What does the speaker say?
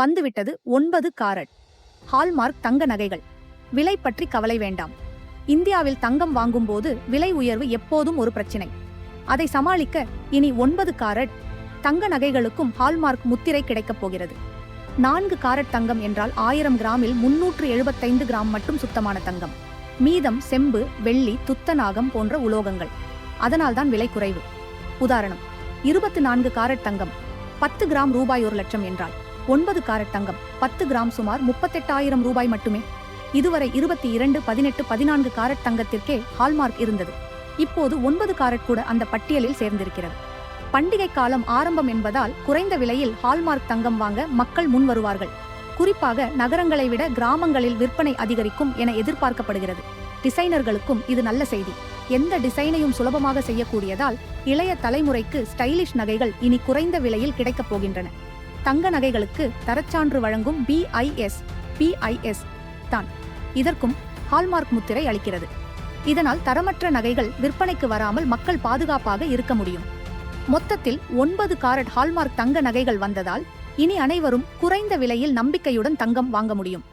வந்துவிட்டது ஒன்பது carrot. Hallmark தங்க நகைகள். விலை பற்றி கவலை வேண்டாம். இந்தியாவில் தங்கம் வாங்கும்போது விலை உயர்வு எப்போதும் ஒரு பிரச்சினை. அதை சமாளிக்க இனி ஒன்பது காரட். தங்க நகைகளுக்கும் ஹால்மார்க் முத்திரை கிடைக்கப் போகிறது. நான்கு காரட் தங்கம் என்றால் ஆயிரம் கிராமில் முன்னூற்று எழுபத்தைந்து கிராம் மட்டும் சுத்தமான தங்கம். மீதம் செம்பு வெள்ளி துத்தநாகம் போன்ற உலோகங்கள். அதனால்தான் விலை குறைவு. உதாரணம் இருபத்து நான்கு காரட் தங்கம். பத்து கிராம் ரூபாய் ஒரு லட்சம் என்றால். ஒன்பது காரட் தங்கம் பத்து கிராம் சுமார் முப்பத்தெட்டாயிரம் ரூபாய் மட்டுமே. இதுவரை இருபத்தி இரண்டு பதினெட்டு பதினான்கு காரட் தங்கத்திற்கே ஹால்மார்க் இருந்தது. இப்போது ஒன்பது காரட் கூட அந்த பட்டியலில் சேர்ந்திருக்கிறது. பண்டிகை காலம் ஆரம்பம் என்பதால் குறைந்த விலையில் ஹால்மார்க் தங்கம் வாங்க மக்கள் முன் வருவார்கள். குறிப்பாக நகரங்களை விட கிராமங்களில் விற்பனை அதிகரிக்கும் என எதிர்பார்க்கப்படுகிறது. டிசைனர்களுக்கும் இது நல்ல செய்தி. எந்த டிசைனையும் சுலபமாக செய்யக்கூடியதால் இளைய தலைமுறைக்கு ஸ்டைலிஷ் நகைகள் இனி குறைந்த விலையில் கிடைக்கப் போகின்றன. தங்க நகைகளுக்கு தரச்சான்று வழங்கும் பிஐஎஸ் பிஐஎஸ் தான். இதற்கும் ஹால்மார்க் முத்திரை அளிக்கிறது. இதனால் தரமற்ற நகைகள் விற்பனைக்கு வராமல் மக்கள் பாதுகாப்பாக இருக்க முடியும். மொத்தத்தில் ஒன்பது காரட் ஹால்மார்க் தங்க நகைகள் வந்ததால் இனி அனைவரும் குறைந்த விலையில் நம்பிக்கையுடன் தங்கம் வாங்க முடியும்.